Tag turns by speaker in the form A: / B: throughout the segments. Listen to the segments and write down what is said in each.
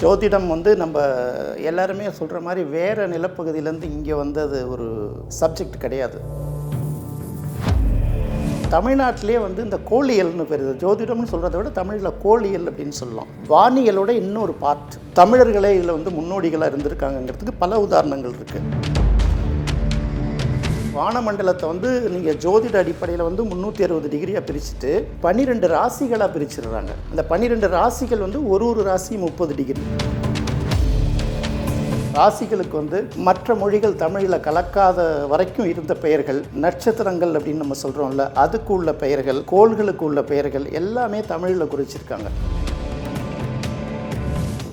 A: ஜோதிடம் வந்து நம்ம எல்லாருமே சொல்கிற மாதிரி வேறு நிலப்பகுதியிலேருந்து இங்கே வந்து அது ஒரு சப்ஜெக்ட் கிடையாது. தமிழ்நாட்டிலே வந்து இந்த கோழியல்னு பேர் ஜோதிடம்னு சொல்கிறத விட தமிழில் கோழியல் அப்படின்னு சொல்லலாம். வானியலோட இன்னொரு பார்ட் தமிழர்களே இதில் வந்து முன்னோடிகளாக இருந்திருக்காங்கங்கிறதுக்கு பல உதாரணங்கள் இருக்குது வானமண்டலத்தை வந்து நீங்கள் ஜோதிட அடிப்படையில் வந்து முந்நூற்றி அறுபது டிகிரியாக பிரிச்சுட்டு பன்னிரெண்டு ராசிகளாக பிரிச்சிடுறாங்க. அந்த பன்னிரெண்டு ராசிகள் வந்து ஒரு ஒரு ராசி முப்பது டிகிரி. ராசிகளுக்கு வந்து மற்ற மொழிகள் தமிழில் கலக்காத வரைக்கும் இருந்த பெயர்கள் நட்சத்திரங்கள் அப்படின்னு நம்ம சொல்கிறோம்ல அதுக்கு உள்ள பெயர்கள் கோள்களுக்கு உள்ள பெயர்கள் எல்லாமே தமிழில் குறிச்சிருக்காங்க.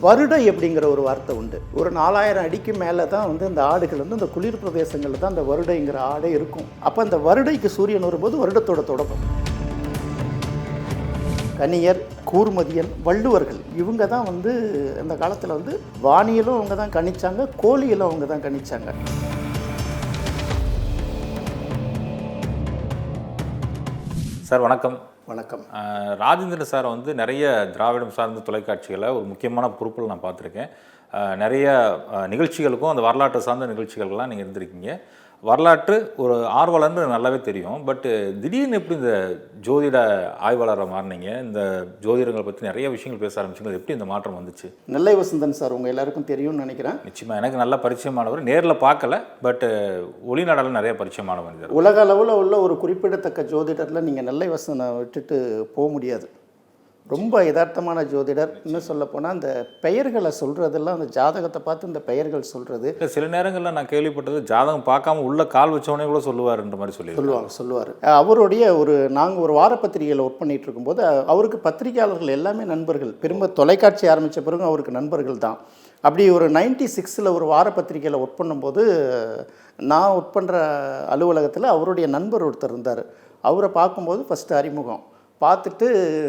A: வருடை அப்படிங்கிற ஒரு வார்த்தை உண்டு. ஒரு நாலாயிரம் அடிக்கு மேலே தான் வந்து இந்த ஆடுகள் வந்து இந்த குளிர் பிரதேசங்களில் தான் அந்த வருடைங்கிற ஆடே இருக்கும். அப்போ அந்த வருடைக்கு சூரியன் வரும்போது வருடத்தோட தொடக்கம். கனியர் கூர்மதியன் வள்ளுவர்கள் இவங்க தான் வந்து அந்த காலத்தில் வந்து வானியலும் அவங்க தான் கணிச்சாங்க கோழியிலும் அவங்க தான் கணிச்சாங்க.
B: சார் வணக்கம்.
A: வணக்கம்.
B: ராஜேந்திர ராஜேந்திரன் சார் வந்து நிறைய திராவிடம் சார்ந்த தொலைக்காட்சிகளை ஒரு முக்கியமான பொறுப்பில் நான் பார்த்துருக்கேன். நிறைய நிகழ்ச்சிகளுக்கும் அந்த வரலாற்று சார்ந்த நிகழ்ச்சிகள்லாம் நீங்கள் இருந்திருக்கீங்க. வரலாற்று ஒரு ஆர்வலர்னு நல்லாவே தெரியும். பட் திடீர்னு எப்படி இந்த ஜோதிட ஆய்வாளராக மாறினீங்க? இந்த ஜோதிடங்களை பற்றி நிறைய விஷயங்கள் பேச ஆரம்பிச்சிங்க எப்படி இந்த மாற்றம் வந்துச்சு?
A: நெல்லை வசந்தன் சார் உங்கள் எல்லாருக்கும் தெரியும்னு நினைக்கிறேன்.
B: நிச்சயமாக எனக்கு நல்ல பரிச்சயமானவர். நேரில் பார்க்கல பட் ஒளிநாடல நிறைய பரிச்சயமான மனிதர்
A: உலக அளவில் உள்ள ஒரு குறிப்பிடத்தக்க ஜோதிடரில் நீங்கள் நெல்லை வசந்தனை விட்டுட்டு போக முடியாது. ரொம்ப யதார்த்தமான ஜோதிடர். இன்னும் சொல்லப்போனால் அந்த பெயர்களை சொல்கிறதெல்லாம் அந்த ஜாதகத்தை பார்த்து இந்த பெயர்கள் சொல்கிறது
B: சில நேரங்களில் நான் கேள்விப்பட்டது ஜாதகம் பார்க்காம உள்ள கால் வச்சவனே கூட சொல்லுவாருன்ற மாதிரி சொல்லி
A: சொல்லுவாங்க சொல்லுவார். அவருடைய ஒரு நாங்கள் ஒரு வாரப்பத்திரிகையில் ஒர்க் பண்ணிட்டு இருக்கும்போது அவருக்கு பத்திரிகையாளர்கள் எல்லாமே நண்பர்கள். திரும்ப தொலைக்காட்சி ஆரம்பித்த பிறகு அவருக்கு நண்பர்கள் தான். அப்படி ஒரு நைன்டி சிக்ஸில் ஒரு வாரப்பத்திரிகையில் ஒர்க் பண்ணும்போது நான் ஒர்க் பண்ணுற அலுவலகத்தில் அவருடைய நண்பர் ஒருத்தர் இருந்தார். அவரை பார்க்கும்போது ஃபஸ்ட்டு அறிமுகம். பார்த்துட்டு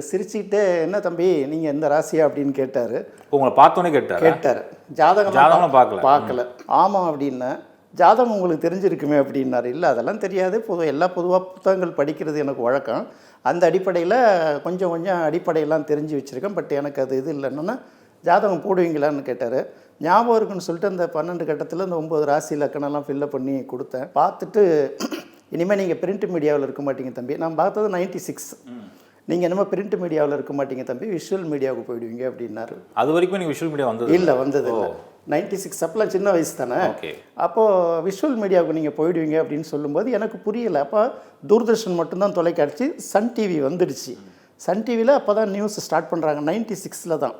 A: சிரிச்சுக்கிட்டே என்ன தம்பி நீங்கள் எந்த ராசியா? அப்படின்னு கேட்டார்.
B: உங்களை பார்த்தோன்னே கேட்டார்?
A: கேட்டார். ஜாதகம்
B: ஜாதகம் பார்க்கல.
A: பார்க்கல. ஆமாம் அப்படின்னேன் ஜாதகம் உங்களுக்கு தெரிஞ்சிருக்குமே அப்படின்னாரு. இல்லை அதெல்லாம் தெரியாது. பொது எல்லா பொதுவாக புத்தகங்கள் படிக்கிறது எனக்கு வழக்கம். அந்த அடிப்படையில் கொஞ்சம் கொஞ்சம் அடிப்படையெல்லாம் தெரிஞ்சு வச்சுருக்கேன். பட் எனக்கு அது இது இல்லைன்னா ஜாதகம் போடுவீங்களான்னு கேட்டார். ஞாபகம் இருக்குன்னு சொல்லிட்டு அந்த பன்னெண்டு கட்டத்தில் இந்த ஒம்பது ராசி லக்கணம்லாம் ஃபில்லப் பண்ணி கொடுத்தேன். பார்த்துட்டு இனிமேல் நீங்கள் பிரிண்ட் மீடியாவில் இருக்க மாட்டீங்க தம்பி. நான் பார்த்தது நைன்டி சிக்ஸ் நீங்கள் என்னமோ பிரிண்ட் மீடியாவில் இருக்க மாட்டீங்க தம்பி விஷுவல் மீடியாவுக்கு போயிடுவீங்க அப்படின்னாரு.
B: அது வரைக்கும் நீ விஷுவல் மீடியா வந்தது
A: இல்லை வந்தது இல்லை. நைன்டி சிக்ஸ் அப்போலாம் சின்ன வயசு தானே? அப்போது விஷுவல் மீடியாவுக்கு நீங்கள் போயிடுவீங்க அப்படின்னு சொல்லும்போது எனக்கு புரியல. அப்போ தூர்தர்ஷன் மட்டும்தான் தொலைக்காட்சி சன் டிவி வந்துடுச்சு. சன் டிவியில் அப்போ தான் நியூஸ் ஸ்டார்ட் பண்ணுறாங்க நைன்டி சிக்ஸில் தான்.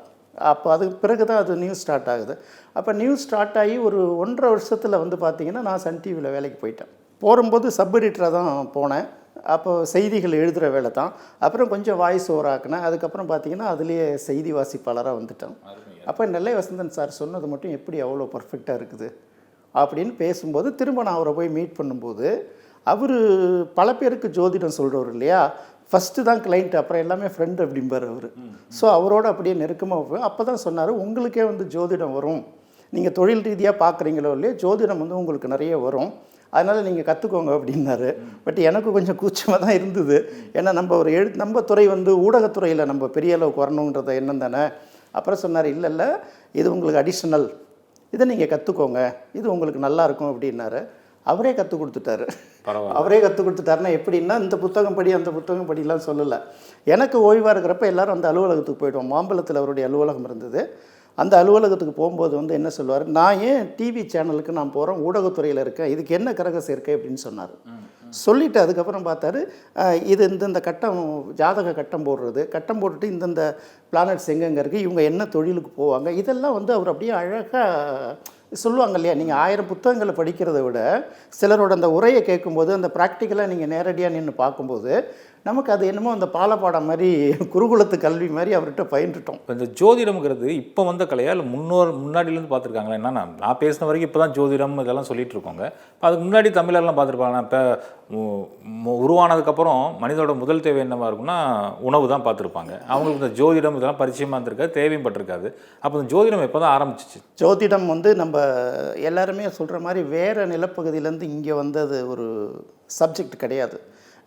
A: அப்போ அதுக்கு பிறகு தான் அது நியூஸ் ஸ்டார்ட் ஆகுது. அப்போ நியூஸ் ஸ்டார்ட் ஆகி ஒரு ஒன்றரை வருஷத்தில் வந்து பார்த்தீங்கன்னா நான் சன் டிவியில் வேலைக்கு போயிட்டேன். போகும்போது சப் எடிட்டராக தான் போனேன். அப்போ செய்திகள் எழுதுகிற வேலை தான். அப்புறம் கொஞ்சம் வாய்ஸ் ஓவர் ஆக்கினேன். அதுக்கப்புறம் பார்த்தீங்கன்னா அதுலேயே செய்தி வாசிப்பாளராக வந்துட்டேன். அப்போ நெல்லை வசந்தன் சார் சொன்னது மட்டும் எப்படி அவ்வளோ பர்ஃபெக்டாக இருக்குது? அப்படின்னு பேசும்போது திரும்ப நான் அவரை போய் மீட் பண்ணும்போது அவர் பல பேருக்கு ஜோதிடம் சொல்கிறவர் இல்லையா? ஃபஸ்ட்டு தான் கிளைண்ட் அப்புறம் எல்லாமே ஃப்ரெண்ட் அப்படிம்பார் அவர். ஸோ அவரோட அப்படியே நெருக்கமாக அப்போ தான் சொன்னார் உங்களுக்கே வந்து ஜோதிடம் வரும். நீங்கள் தொழில் ரீதியாக பார்க்குறீங்களோ இல்லையோ ஜோதிடம் வந்து உங்களுக்கு நிறைய வரும். அதனால் நீங்கள் கற்றுக்கோங்க அப்படின்னாரு. பட் எனக்கு கொஞ்சம் கூச்சமாக தான் இருந்தது. ஏன்னா நம்ம ஒரு எழு நம்ம துறை வந்து ஊடகத்துறையில் நம்ம பெரிய அளவுக்கு வரணுன்றத எண்ணம் தானே. அப்புறம் சொன்னார் இல்லை இல்லை இது உங்களுக்கு அடிஷ்னல் இதை நீங்கள் கற்றுக்கோங்க இது உங்களுக்கு நல்லா இருக்கும் அப்படின்னாரு. அவரே கற்றுக் கொடுத்துட்டாரு.
B: பரவாயில்ல.
A: அவரே கற்றுக் கொடுத்துட்டாருன்னா எப்படின்னா இந்த புத்தகம் படி அந்த புத்தகம் படிலாம் சொல்லலை. எனக்கு ஓய்வாக இருக்கிறப்ப எல்லாரும் அந்த அலுவலகத்துக்கு போயிடுவோம். மாம்பழத்தில் அவருடைய அலுவலகம் இருந்தது. அந்த அலுவலகத்துக்கு போகும்போது வந்து என்ன சொல்லுவார்? நான் ஏன் டிவி சேனலுக்கு நான் போகிறேன் ஊடகத்துறையில் இருக்கேன் இதுக்கு என்ன கரக சேர்க்கை அப்படின்னு சொன்னார். சொல்லிவிட்டு அதுக்கப்புறம் பார்த்தாரு இது இந்தந்த கட்டம் ஜாதக கட்டம் போடுறது கட்டம் போட்டுட்டு இந்தந்த பிளானட்ஸ் எங்கெங்கே இருக்குது இவங்க என்ன தொழிலுக்கு போவாங்க இதெல்லாம் வந்து அவர் அப்படியே அழகாக சொல்லுவாங்க இல்லையா? நீங்கள் ஆயிரம் புத்தகங்களை படிக்கிறத விட சிலரோட அந்த உரையை கேட்கும்போது அந்த ப்ராக்டிக்கலாக நீங்கள் நேரடியாக நின்று பார்க்கும்போது நமக்கு அது என்னமோ அந்த பாலப்பாடம் மாதிரி குருகுலத்து கல்வி மாதிரி அவர்கிட்ட பயின்றுட்டோம்.
B: இந்த ஜோதிடம்ங்கிறது இப்போ வந்த கலையா இல்லை முன்னோர் முன்னாடிலேருந்து பார்த்துருக்காங்களா? என்னன்னா நான் பேசின வரைக்கும் இப்போ தான் ஜோதிடம் இதெல்லாம் சொல்லிட்டு இருக்கோங்க இப்போ அதுக்கு முன்னாடி தமிழர்லாம் பார்த்துருப்பாங்க இப்போ உருவானதுக்கப்புறம் மனிதோட முதல் தேவை என்னவா இருக்கும்னா உணவு தான் பார்த்துருப்பாங்க. அவங்களுக்கு இந்த ஜோதிடம் இதெல்லாம் பரிச்சயமாக இருந்திருக்காது தேவையும் பட்டிருக்காது. அப்போ இந்த ஜோதிடம் எப்போ தான் ஆரம்பிச்சிச்சு?
A: ஜோதிடம் வந்து நம்ம எல்லாருமே சொல்கிற மாதிரி வேறு நிலப்பகுதியிலேருந்து இங்கே வந்தது ஒரு சப்ஜெக்ட் கிடையாது.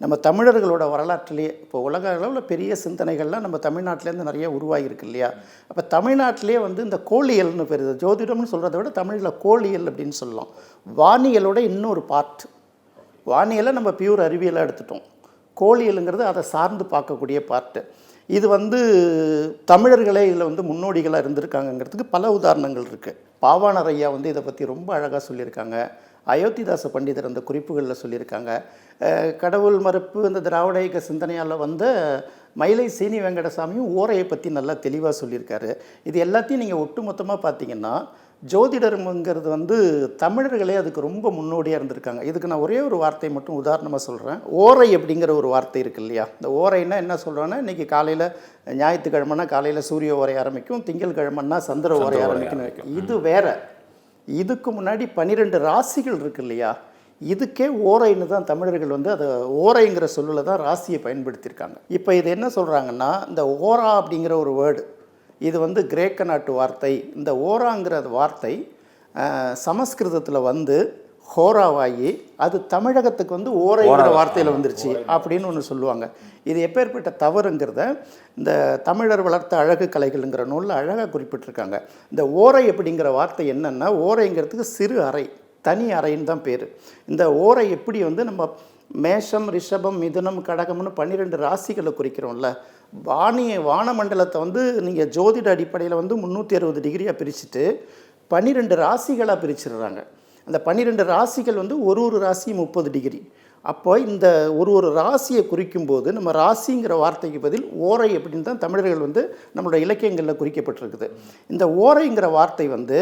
A: நம்ம தமிழர்களோட வரலாற்றுலேயே இப்போ உலக அளவில் பெரிய சிந்தனைகள்லாம் நம்ம தமிழ்நாட்டிலேருந்து நிறைய உருவாகியிருக்கு இல்லையா? அப்போ தமிழ்நாட்டிலே வந்து இந்த கோழியல்னு பேர் ஜோதிடம்னு சொல்கிறத விட தமிழில் கோழியல் அப்படின்னு சொல்லலாம். வானியலோட இன்னொரு பார்ட் வானியலை நம்ம பியூர் அறிவியலாக எடுத்துட்டோம். கோழியலுங்கிறது அதை சார்ந்து பார்க்கக்கூடிய பார்ட்டு இது வந்து தமிழர்களே இதில் வந்து முன்னோடிகளாக இருந்திருக்காங்கங்கிறதுக்கு பல உதாரணங்கள் இருக்குது பாவாணர் ஐயா வந்து இதை பற்றி ரொம்ப அழகாக சொல்லியிருக்காங்க. அயோத்திதாச பண்டிதர் அந்த குறிப்புகளில் சொல்லியிருக்காங்க. கடவுள் மறுப்பு இந்த திராவிட இயக்க சிந்தனையால் வந்த மயிலை சீனி வெங்கடசாமியும் ஓரையை பற்றி நல்லா தெளிவாக சொல்லியிருக்காரு. இது எல்லாத்தையும் நீங்கள் ஒட்டுமொத்தமாக பார்த்தீங்கன்னா ஜோதிடருங்கிறது வந்து தமிழர்களே அதுக்கு ரொம்ப முன்னோடியாக இருந்திருக்காங்க. இதுக்கு நான் ஒரே ஒரு வார்த்தை மட்டும் உதாரணமாக சொல்கிறேன் ஓரை அப்படிங்கிற ஒரு வார்த்தை இருக்கு இல்லையா? இந்த ஓரைன்னா என்ன சொல்கிறோன்னா இன்றைக்கி காலையில் ஞாயிற்றுக்கிழமைனா காலையில் சூரிய ஓரை ஆரம்பிக்கும் திங்கட்கிழமைன்னா சந்திர ஓரை ஆரம்பிக்கும். இது வேற. இதுக்கு முன்னாடி பன்னிரெண்டு ராசிகள் இருக்கு இல்லையா? இதுக்கே ஓரைன்னு தான் தமிழர்கள் வந்து அதை ஓரைங்கிற சொல்லில் தான் ராசியை பயன்படுத்தியிருக்காங்க. இப்போ இது என்ன சொல்கிறாங்கன்னா இந்த ஓரா அப்படிங்கிற ஒரு வேர்டு இது வந்து கிரேக்க நாட்டு வார்த்தை. இந்த ஓராங்கிற வார்த்தை சமஸ்கிருதத்தில் வந்து ஹோராவாகி அது தமிழகத்துக்கு வந்து ஓரைங்கிற வார்த்தையில் வந்துருச்சு அப்படின்னு ஒன்று சொல்லுவாங்க. இது எப்பேற்பட்ட தவறுங்கிறத இந்த தமிழர் வளர்த்த அழகு கலைகள்ங்கிற நூலில் அழகாக குறிப்பிட்டிருக்காங்க. இந்த ஓரை அப்படிங்கிற வார்த்தை என்னென்னா ஓரைங்கிறதுக்கு சிறு அறை தனி அறைன்னு தான் பேர். இந்த ஓரை எப்படி வந்து நம்ம மேஷம் ரிஷபம் மிதுனம் கடகம்னு பன்னிரெண்டு ராசிகளை குறிக்கிறோம்ல வானிய வானமண்டலத்தை வந்து நீங்கள் ஜோதிட அடிப்படையில் வந்து முந்நூற்றி அறுபது டிகிரியாக பிரிச்சுட்டு பன்னிரெண்டு ராசிகளாக பிரிச்சிடுறாங்க. அந்த பன்னிரெண்டு ராசிகள் வந்து ஒரு ஒரு ராசி முப்பது டிகிரி. அப்போ இந்த ஒரு ஒரு ராசியை குறிக்கும்போது நம்ம ராசிங்கிற வார்த்தைக்கு பதில் ஓரை அப்படின்னு தான் தமிழர்கள் வந்து நம்மளோட இலக்கியங்களில் குறிக்கப்பட்டிருக்குது. இந்த ஓரைங்கிற வார்த்தை வந்து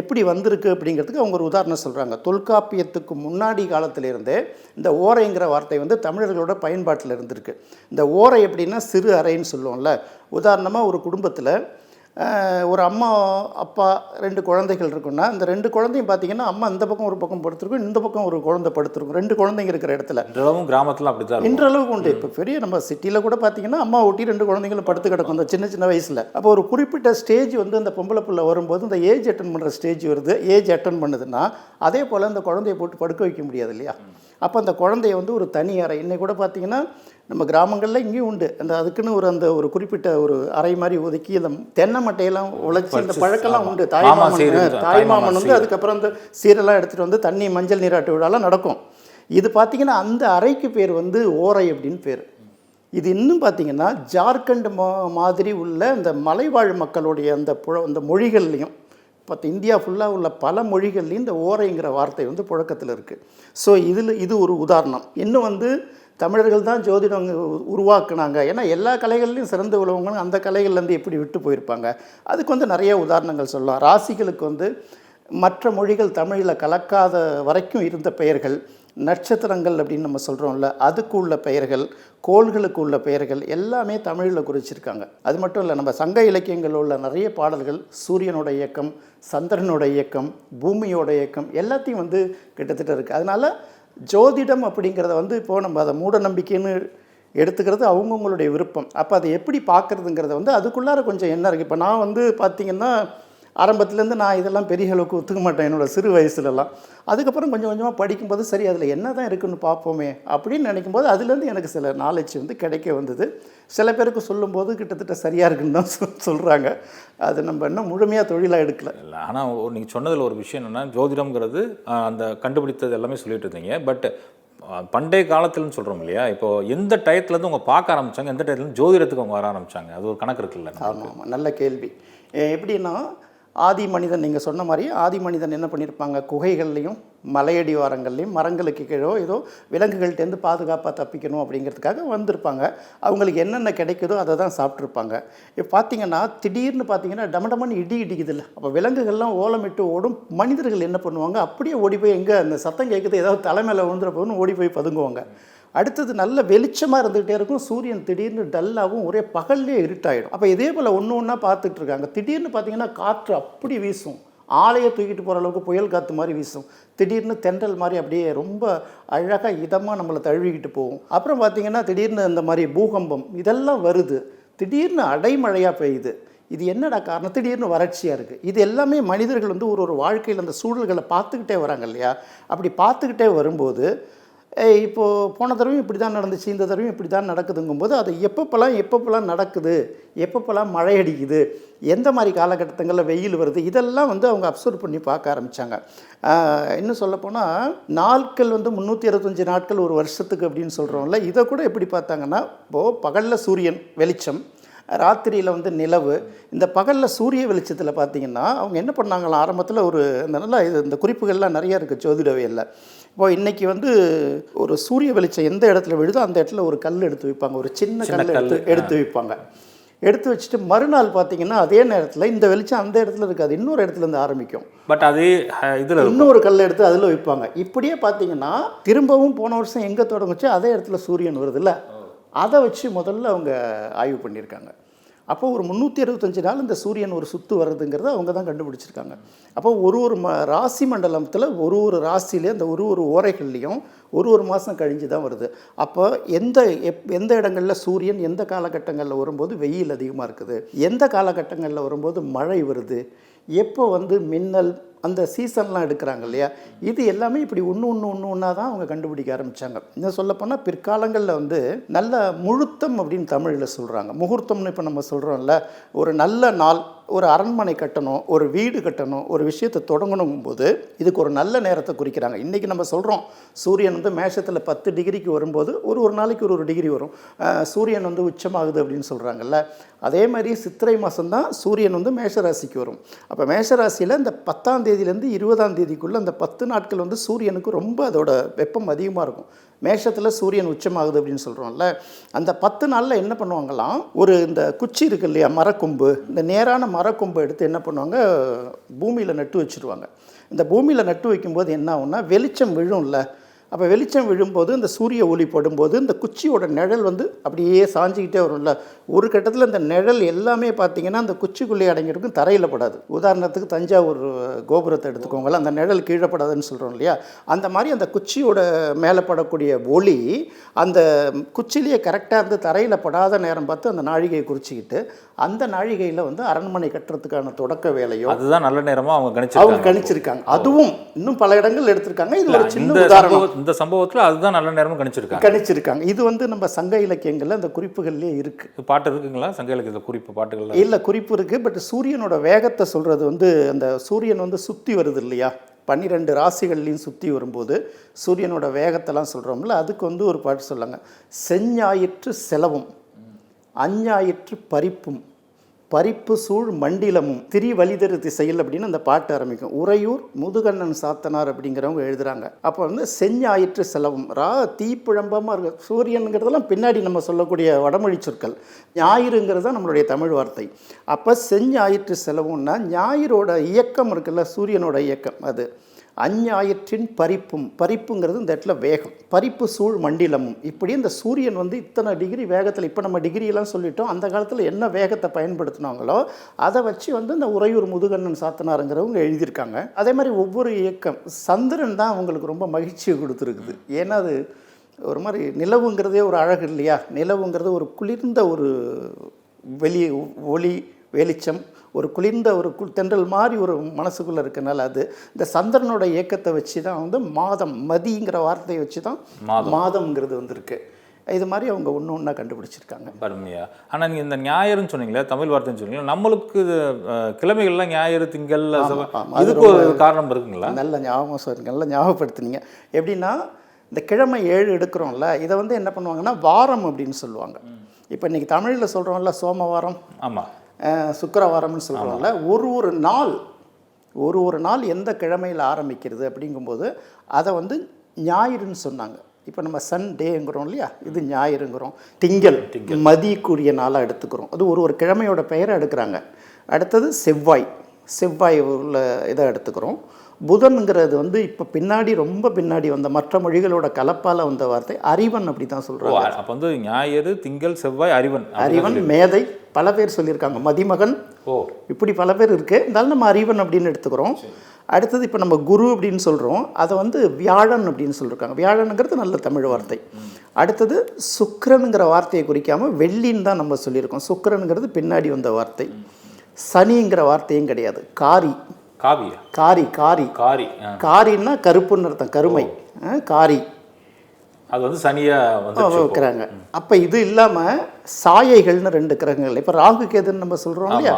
A: எப்படி வந்திருக்கு அப்படிங்கிறதுக்கு அவங்க ஒரு உதாரணம் சொல்கிறாங்க தொல்காப்பியத்துக்கு முன்னாடி காலத்திலிருந்தே இந்த ஓரைங்கிற வார்த்தை வந்து தமிழர்களோட பயன்பாட்டில் இருந்திருக்கு. இந்த ஓரை எப்படின்னா சிறு அறைன்னு சொல்லுவோம்ல. உதாரணமாக ஒரு குடும்பத்தில் ஒரு அம்மா அப்பா ரெண்டு குழந்தைகள் இருக்குன்னா இந்த ரெண்டு குழந்தையும் பார்த்தீங்கன்னா அம்மா இந்த பக்கம் ஒரு பக்கம் படுத்திருக்கும் இந்த பக்கம் ஒரு குழந்தை படுத்திருக்கும். ரெண்டு குழந்தைங்க இருக்கிற இடத்துல.
B: இன்றளவும் கிராமத்தில் அப்படி தான்
A: இன்றளவுக்கு உண்டு. இப்போ பெரிய நம்ம சிட்டியில் கூட பார்த்தீங்கன்னா அம்மா ஒட்டி ரெண்டு குழந்தைங்களும் படுத்து கிடக்கும். அந்த சின்ன சின்ன வயசில். அப்போ ஒரு குறிப்பிட்ட ஸ்டேஜ் வந்து அந்த பொம்பளை பிள்ளை வரும்போது இந்த ஏஜ் அட்டன் பண்ணுற ஸ்டேஜ் வருது. ஏஜ் அட்டன் பண்ணுதுன்னா அதே போல் அந்த குழந்தைய போட்டு படுக்க வைக்க முடியாது இல்லையா? அப்போ அந்த குழந்தைய வந்து ஒரு தனி அறை. இன்னைக்கு கூட பார்த்தீங்கன்னா நம்ம கிராமங்களில் இங்கேயும் உண்டு. அந்த அதுக்குன்னு ஒரு அந்த ஒரு குறிப்பிட்ட ஒரு அறை மாதிரி ஒதுக்கி அந்த தென்னை மட்டையெல்லாம் உழைச்சி இந்த பழக்கெல்லாம். உண்டு.
B: மாமா
A: தாய்மாமன் தாய்மாமன் வந்து. அதுக்கப்புறம் அந்த சீரெல்லாம் எடுத்துகிட்டு வந்து தண்ணி மஞ்சள் நீராட்டு விழாலாம் நடக்கும். இது பார்த்தீங்கன்னா அந்த அறைக்கு பேர் வந்து ஓரை அப்படின்னு பேர். இது இன்னும் பார்த்தீங்கன்னா ஜார்க்கண்ட் மா மாதிரி உள்ள இந்த மலைவாழ் மக்களுடைய அந்த புழ அந்த மொழிகள்லையும் பார்த்து இந்தியா ஃபுல்லாக உள்ள பல மொழிகள்லையும் இந்த ஓரைங்கிற வார்த்தை வந்து புழக்கத்தில் இருக்குது ஸோ இதில் இது ஒரு உதாரணம். இன்னும் வந்து தமிழர்கள் தான் ஜோதிடம் உருவாக்குனாங்க. ஏன்னா எல்லா கலைகள்லையும் சிறந்து உள்ளவங்களும் அந்த கலைகள்லேருந்து எப்படி விட்டு போயிருப்பாங்க? அதுக்கு வந்து நிறைய உதாரணங்கள் சொல்லலாம். ராசிகளுக்கு வந்து மற்ற மொழிகள் தமிழில் கலக்காத வரைக்கும் இருந்த பெயர்கள். நட்சத்திரங்கள் அப்படின்னு நம்ம சொல்கிறோம்ல அதுக்கு உள்ள பெயர்கள் கோள்களுக்கு உள்ள பெயர்கள் எல்லாமே தமிழில் குறிச்சிருக்காங்க. அது மட்டும் இல்லை நம்ம சங்க இலக்கியங்களில் உள்ள நிறைய பாடல்கள் சூரியனோட இயக்கம் சந்திரனோட இயக்கம் பூமியோட இயக்கம் எல்லாத்தையும் வந்து கிட்டத்தட்ட இருக்குது அதனால் ஜோதிடம் அப்படிங்கிறத வந்து இப்போது நம்ம அதை மூட நம்பிக்கைன்னு எடுத்துக்கிறது அவங்கவுங்களுடைய விருப்பம். அப்போ அதை எப்படி பார்க்குறதுங்கிறத வந்து அதுக்குள்ளார கொஞ்சம் என்ன இருக்குது இப்போ நான் வந்து பார்த்திங்கன்னா ஆரம்பத்துலேருந்து நான் இதெல்லாம் பெரிய அளவுக்கு ஒத்துக்க மாட்டேன் என்னோடய சிறு வயசுலலாம். அதுக்கப்புறம் கொஞ்சம் கொஞ்சமாக படிக்கும்போது சரி அதில் என்ன தான் இருக்குன்னு பார்ப்போமே அப்படின்னு நினைக்கும்போது அதுலேருந்து எனக்கு சில நாலேஜ் வந்து கிடைக்க வந்தது. சில பேருக்கு சொல்லும்போது கிட்டத்தட்ட சரியாக இருக்குன்னு தான் சொல் சொல்கிறாங்க அது நம்ம இன்னும் முழுமையாக தொழிலாக எடுக்கல.
B: இல்லை ஆனால் நீங்கள் சொன்னதில் ஒரு விஷயம் என்னென்னா ஜோதிடம்ங்கிறது அந்த கண்டுபிடித்தது எல்லாமே சொல்லிட்டு இருந்தீங்க. பட் பண்டைய காலத்துலன்னு சொல்கிறோம் இல்லையா? இப்போ எந்த டயத்துலேருந்து அவங்க பார்க்க ஆரம்பிச்சாங்க? எந்த டயத்துலேருந்து ஜோதிடத்துக்கு அவங்க வர ஆரம்பிச்சாங்க? அது ஒரு கணக்கு இருக்குல்ல
A: ஆமாம் ஆமாம் நல்ல கேள்வி. எப்படின்னா ஆதி மனிதன் நீங்கள் சொன்ன மாதிரி ஆதி மனிதன் என்ன பண்ணியிருப்பாங்க குகைகள்லையும் மலையடிவாரங்கள்லையும் மரங்களுக்கு கீழோ ஏதோ விலங்குகள்கிட்டேருந்து பாதுகாப்பாக தப்பிக்கணும் அப்படிங்கிறதுக்காக வந்திருப்பாங்க. அவங்களுக்கு என்னென்ன கிடைக்குதோ அதை தான் சாப்பிட்ருப்பாங்க. இப்போ பார்த்தீங்கன்னா திடீர்னு பார்த்தீங்கன்னா டமடமன்னு இடி இடிக்குது இல்லை அப்போ விலங்குகள்லாம் ஓலமிட்டு ஓடும். மனிதர்கள் என்ன பண்ணுவாங்க? அப்படியே ஓடி போய் எங்கே அந்த சத்தம் கேட்குது ஏதாவது தலைமையில் விழுந்துற போதுன்னு ஓடி போய் பதுங்குவாங்க. அடுத்தது நல்ல வெளிச்சமாக இருந்துகிட்டே இருக்கும். சூரியன் திடீர்னு டல்லாகவும் ஒரே பகல்லே இருட்டாயிடும். அப்போ இதே போல் ஒன்று ஒன்றா பார்த்துட்டு இருக்காங்க. திடீர்னு பார்த்தீங்கன்னா காற்று அப்படி வீசும். ஆலையை தூக்கிட்டு போகிற அளவுக்கு புயல் காற்று மாதிரி வீசும். திடீர்னு தென்றல் மாதிரி அப்படியே ரொம்ப அழகாக இதமாக நம்மளை தழுவிக்கிட்டு போகும். அப்புறம் பார்த்தீங்கன்னா திடீர்னு இந்த மாதிரி பூகம்பம் இதெல்லாம் வருது. திடீர்னு அடைமழையாக பெய்யுது. இது என்னடா காரணம்? திடீர்னு வறட்சியாக இருக்குது இது எல்லாமே மனிதர்கள் வந்து ஒரு ஒரு வாழ்க்கையில் அந்த சூழல்களை பார்த்துக்கிட்டே வராங்க இல்லையா? அப்படி பார்த்துக்கிட்டே வரும்போது இப்போது போன தடவையும் இப்படி தான் நடந்துச்சு இந்த தடவையும் இப்படி தான் நடக்குதுங்கும்போது அது எப்பப்போலாம் எப்பப்போலாம் நடக்குது எப்பப்போலாம் மழை அடிக்குது எந்த மாதிரி காலகட்டங்களில் வெயில் வருது இதெல்லாம் வந்து அவங்க அப்சர்வ் பண்ணி பார்க்க ஆரம்பித்தாங்க இன்னும் சொல்லப்போனால் நாட்கள் வந்து முந்நூற்றி அறுபத்தஞ்சு நாட்கள் ஒரு வருஷத்துக்கு அப்படின்னு சொல்கிறோம்ல இதை கூட எப்படி பார்த்தாங்கன்னா இப்போது பகலில் சூரியன் வெளிச்சம் ராத்திரியில் வந்து நிலவு இந்த பகலில் சூரிய வெளிச்சத்தில் பார்த்தீங்கன்னா அவங்க என்ன பண்ணாங்களாம் ஆரம்பத்தில் ஒரு இந்த நல்லா இது இந்த குறிப்புகள்லாம் நிறைய இருக்குது ஜோதிடவியலில். இப்போ இன்றைக்கி வந்து ஒரு சூரிய வெளிச்சம் எந்த இடத்துல விழுதோ அந்த இடத்துல ஒரு கல் எடுத்து வைப்பாங்க. ஒரு சின்ன கல் எடுத்து எடுத்து வைப்பாங்க. எடுத்து வச்சுட்டு மறுநாள் பார்த்தீங்கன்னா அதே நேரத்தில் இந்த வெளிச்சம் அந்த இடத்துல இருக்காது. இன்னொரு இடத்துல இருந்து ஆரம்பிக்கும்.
B: பட் அதே இதுல
A: இன்னொரு கல் எடுத்து அதில் வைப்பாங்க. இப்படியே பார்த்தீங்கன்னா திரும்பவும் போன வருஷம் எங்கே தொடங்குச்சோ? அதே இடத்துல சூரியன் வருதுல்ல. அதை வச்சு முதல்ல அவங்க ஆய்வு பண்ணியிருக்காங்க. அப்போ ஒரு முந்நூற்றி அறுபத்தஞ்சு நாள் இந்த சூரியன் ஒரு சுத்து வர்றதுங்கிறத அவங்க தான் கண்டுபிடிச்சிருக்காங்க. அப்போ ஒரு ஒரு ம ராசி மண்டலத்தில் ஒரு ஒரு ராசியிலே அந்த ஒரு ஒரு ஓரைகள்லேயும் ஒரு ஒரு மாதம் கழிஞ்சு தான் வருது. அப்போ எந்த எப் எந்த இடங்களில் சூரியன் எந்த காலகட்டங்களில் வரும்போது வெயில் அதிகமாக இருக்குது? எந்த காலகட்டங்களில் வரும்போது மழை வருது? எப்போ வந்து மின்னல் அந்த சீசன்லாம் எடுக்கிறாங்க இல்லையா? இது எல்லாமே இப்படி ஒன்று ஒன்று ஒன்று ஒன்றா தான் அவங்க கண்டுபிடிக்க ஆரம்பித்தாங்க இன்னும் சொல்லப்போனால் பிற்காலங்களில் வந்து நல்ல முழுத்தம் அப்படின்னு தமிழில் சொல்கிறாங்க முகூர்த்தம்னு இப்போ நம்ம சொல்கிறோம்ல ஒரு நல்ல நாள் ஒரு அரண்மனை கட்டணும் ஒரு வீடு கட்டணும் ஒரு விஷயத்தை தொடங்கணும் போது இதுக்கு ஒரு நல்ல நேரத்தை குறிக்கிறாங்க. இன்றைக்கி நம்ம சொல்கிறோம் சூரியன் வந்து மேஷத்தில் பத்து டிகிரிக்கு வரும்போது ஒரு ஒரு நாளைக்கு ஒரு ஒரு டிகிரி வரும். சூரியன் வந்து உச்சமாகுது அப்படின்னு சொல்கிறாங்கல்ல அதே மாதிரி சித்திரை மாதம்தான் சூரியன் வந்து மேஷராசிக்கு வரும். அப்போ மேஷராசியில் இந்த பத்தாம் தேதியிலேருந்து இருபதாம் தேதிக்குள்ளே அந்த பத்து நாட்கள் வந்து சூரியனுக்கு ரொம்ப அதோட வெப்பம் அதிகமாக இருக்கும். மேஷத்தில் சூரியன் உச்சமாகுது அப்படின்னு சொல்கிறோம்ல அந்த பத்து நாளில் என்ன பண்ணுவாங்களாம் ஒரு இந்த குச்சி இருக்கு இல்லையா மரக்கொம்பு இந்த நேரான மரக்கொம்பை எடுத்து என்ன பண்ணுவாங்க பூமியில் நட்டு வச்சுருவாங்க. இந்த பூமியில் நட்டு வைக்கும்போது என்ன ஆகும்னா வெளிச்சம் விழும்ல. அப்போ வெளிச்சம் விழும்போது இந்த சூரிய ஒளி படும்போது இந்த குச்சியோட நிழல் வந்து அப்படியே சாஞ்சிக்கிட்டே வரும்ல. ஒரு கட்டத்தில் இந்த நிழல் எல்லாமே பார்த்தீங்கன்னா அந்த குச்சிக்குள்ளே அடங்கியிருக்கும் தரையில் படாது. உதாரணத்துக்கு தஞ்சாவூர் கோபுரத்தை எடுத்துக்கோங்களேன் அந்த நிழல் கீழே படாதுன்னு சொல்கிறோம் இல்லையா? அந்த மாதிரி அந்த குச்சியோட மேலே படக்கூடிய ஒளி அந்த குச்சிலேயே கரெக்டாக இருந்து தரையில் படாத நேரம் பார்த்து அந்த நாழிகையை குறிச்சிக்கிட்டு அந்த நாழிகையில் வந்து அரண்மனை கட்டுறதுக்கான தொடக்க வேலையோ
B: அதுதான் நல்ல நேரமா அவங்க
A: அவங்க
B: கணிச்சிருக்காங்க.
A: அதுவும் இன்னும் பல இடங்கள் எடுத்திருக்காங்க. இது ஒரு சின்ன உதாரணம்.
B: இந்த சம்பவத்துல அதுதான் நல்ல நேரமா கணிச்சிருக்காங்க.
A: கணிச்சிருக்காங்க. இது வந்து நம்ம சங்க இலக்கியங்கள்ல அந்த குறிப்புகள்லேயே இருக்கு.
B: இது பாட்டு இருக்குங்களா? சங்க இலக்கியத்தில் குறிப்பு பாட்டுகள்
A: இல்லை குறிப்பு இருக்குது பட் சூரியனோட வேகத்தை சொல்கிறது வந்து அந்த சூரியன் வந்து சுற்றி வருது இல்லையா? பன்னிரெண்டு ராசிகள்லையும் சுற்றி வரும்போது சூரியனோட வேகத்தெல்லாம் சொல்கிறோம்ல அதுக்கு வந்து ஒரு பாட்டு சொல்லாங்க செஞ்ஞாயிற்று செலவும். அஞ்ஞாயிற்று பறிப்பும் பறிப்பு சூழ் மண்டிலமும் திரிவலிதரு திசையில் அப்படின்னு அந்த பாட்டு ஆரம்பிக்கும். உறையூர் முதுகண்ணன் சாத்தனார் அப்படிங்கிறவங்க எழுதுகிறாங்க அப்போ வந்து செஞ்ஞாயிற்று செலவும் ரா தீப்புழம்பமாக இருக்கு சூரியனுங்கிறதெல்லாம் பின்னாடி நம்ம சொல்லக்கூடிய வடமொழி சொற்கள். ஞாயிறுங்கிறது தான் நம்மளுடைய தமிழ் வார்த்தை. அப்போ செஞ்ஞாயிற்று செலவுன்னா ஞாயிறோட இயக்கம் இருக்குல்ல சூரியனோட இயக்கம் அது. அஞ்ஞாயிற்றின் பறிப்பும் பறிப்புங்கிறது இந்த இடத்துல வேகம். பறிப்பு சூழ் மண்டிலமும். இப்படி இந்த சூரியன் வந்து இத்தனை டிகிரி வேகத்தில் இப்போ நம்ம டிகிரியெல்லாம் சொல்லிட்டோம் அந்த காலத்தில் என்ன வேகத்தை பயன்படுத்தினாங்களோ அதை வச்சு வந்து இந்த உறையூர் முதுகண்ணன் சாத்தனாருங்கிறவங்க எழுதியிருக்காங்க. அதே மாதிரி ஒவ்வொரு இயக்கம் சந்திரன் தான் அவங்களுக்கு ரொம்ப மகிழ்ச்சியை கொடுத்துருக்குது. ஏன்னா அது ஒரு மாதிரி நிலவுங்கிறதே ஒரு அழகு இல்லையா? நிலவுங்கிறது ஒரு குளிர்ந்த ஒரு வெளி ஒளி வெளிச்சம் ஒரு குளிர்ந்த ஒரு கு- தென்றல் மாதிரி ஒரு மனசுக்குள்ளே இருக்கனால அது இந்த சந்திரனோட இயக்கத்தை வச்சு தான் வந்து மாதம் மதிங்கிற வார்த்தையை வச்சு தான்
B: மாதம்.
A: மாதம்ங்கிறது வந்திருக்கு. இது மாதிரி அவங்க ஒன்று ஒன்றா கண்டுபிடிச்சிருக்காங்க.
B: அருமையா. ஆனா நீங்க இந்த ஞாயிறுன்னு சொன்னீங்களே தமிழ் வார்த்தைன்னு சொன்னீங்களா நம்மளுக்கு கிழமைகள்லாம் ஞாயிறு திங்கள் செவ்வாய்,
A: ஆமா. அது
B: இதுக்கு ஒரு காரணம் இருக்குங்களா?
A: நல்ல ஞாபகம் சொல்லுங்க நல்ல ஞாபகப்படுத்துனீங்க. எப்படின்னா இந்த கிழமை ஏழு எடுக்கிறோம்ல இதை வந்து என்ன பண்ணுவாங்கன்னா வாரம் அப்படின்னு சொல்லுவாங்க. இப்போ இன்னைக்கு தமிழில் சொல்கிறோம்ல சோமவாரம்.
B: ஆமா.
A: அஹ், சுக்கிரவாரம்னு சொல்கிறோம்ல ஒரு ஒரு நாள் ஒரு ஒரு நாள் எந்த கிழமையில் ஆரம்பிக்கிறது அப்படிங்கும்போது அதை வந்து ஞாயிறுன்னு சொன்னாங்க. இப்போ நம்ம சண்டேங்கிறோம் இல்லையா? இது ஞாயிறுங்கிறோம். திங்கள் மதிக்குரிய நாளாக எடுத்துக்கிறோம். அது ஒரு ஒரு கிழமையோட பெயரை எடுக்கிறாங்க. அடுத்தது செவ்வாய். செவ்வாய் உள்ள இதை எடுத்துக்கிறோம். புதன்ங்கிறது வந்து இப்போ பின்னாடி ரொம்ப பின்னாடி வந்த மற்ற மொழிகளோட கலப்பால் வந்த வார்த்தை அறிவன் அப்படி தான் சொல்கிறாங்க
B: அப்ப வந்து ஞாயிறு திங்கள் செவ்வாய் அறிவன்
A: அறிவன் மேதை பல பேர் சொல்லியிருக்காங்க. மதிமகன்.
B: ஓ.
A: இப்படி பல பேர் இருக்குது இருந்தாலும் நம்ம அறிவன் அப்படின்னு எடுத்துக்கிறோம். அடுத்தது இப்போ நம்ம குரு அப்படின்னு சொல்கிறோம் அதை வந்து வியாழன் அப்படின்னு சொல்லியிருக்காங்க. வியாழனுங்கிறது நல்ல தமிழ் வார்த்தை. அடுத்தது சுக்கிரனுங்கிற வார்த்தையை குறிக்காமல் வெள்ளின்னு தான் நம்ம சொல்லியிருக்கோம். சுக்கிரனுங்கிறது பின்னாடி வந்த வார்த்தை. சனிங்கிற வார்த்தையும் கிடையாது. காரி.
B: காவியா.
A: காரி காரி.
B: காரி.
A: காரின்னா கருப்புன்னு அர்த்தம் கருமை. காரி.
B: அது வந்து சனியா வந்து
A: வைக்கிறாங்க. அப்போ இது இல்லாமல் சாயைகள்னு ரெண்டு கிரகங்கள். இப்போ ராகு கேதுன்னு நம்ம சொல்கிறோம் இல்லையா?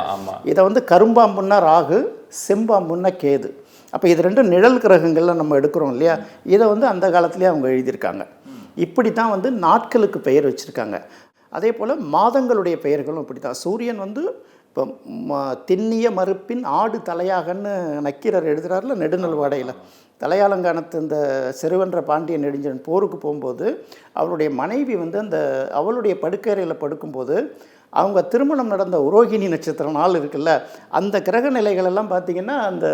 A: இதை வந்து கரும்பாம்புன்னா ராகு செம்பாம்புன்னா கேது. அப்போ இது ரெண்டு நிழல் கிரகங்கள்ல நம்ம எடுக்கிறோம் இல்லையா? இதை வந்து அந்த காலத்துலேயே அவங்க எழுதியிருக்காங்க. இப்படி தான் வந்து நாட்களுக்கு பெயர் வச்சுருக்காங்க. அதே போல் மாதங்களுடைய பெயர்களும் இப்படி தான் சூரியன் வந்து இப்போ ம- திண்ணிய மறுப்பின் ஆடு தலையாகன்னு நக்கீரர் எழுதுறாருல நெடுநல் வாடையில். தலையாலங்கானத்து இந்த செருவென்ற பாண்டிய நெடுஞ்சன் போருக்கு போகும்போது அவருடைய மனைவி வந்து அந்த அவளுடைய படுக்கறையில் படுக்கும்போது அவங்க திருமணம் நடந்த உரோகிணி நட்சத்திர நாள் இருக்குல்ல அந்த கிரக நிலைகள் எல்லாம் பார்த்தீங்கன்னா அந்த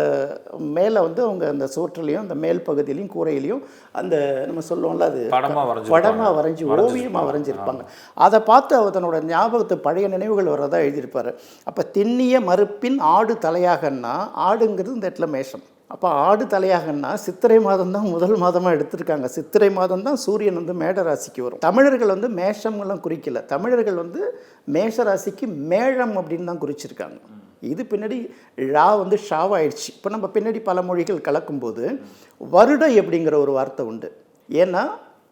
A: மேலே வந்து அவங்க அந்த சுவற்றிலையும் அந்த மேல் பகுதியிலையும் கூரையிலையும் அந்த நம்ம சொல்லுவோம்ல அது படமாக வரைஞ்சி ஓவியமாக வரைஞ்சிருப்பாங்க. அதை பார்த்து அவர் தன்னோட ஞாபகத்தை பழைய நினைவுகள் வர்றதா எழுதியிருப்பார். அப்போ திண்ணிய மறுப்பின் ஆடு தலையாகன்னா ஆடுங்கிறது இந்த இடத்துல மேஷம். அப்போ ஆடு தலையாகன்னா சித்திரை மாதம் தான் முதல் மாதமாக எடுத்திருக்காங்க. சித்திரை மாதம் தான் சூரியன் வந்து மேட ராசிக்கு வரும். தமிழர்கள் வந்து மேஷம்லாம் குறிக்கல. தமிழர்கள் வந்து மேஷ ராசிக்கு மேழம் அப்படின்னு தான் குறிச்சிருக்காங்க. இது பின்னாடி ழா வந்து ஷாவாயிடுச்சு இப்போ நம்ம பின்னாடி பல மொழிகள் கலக்கும்போது வருடை அப்படிங்கிற ஒரு வார்த்தை உண்டு. ஏன்னா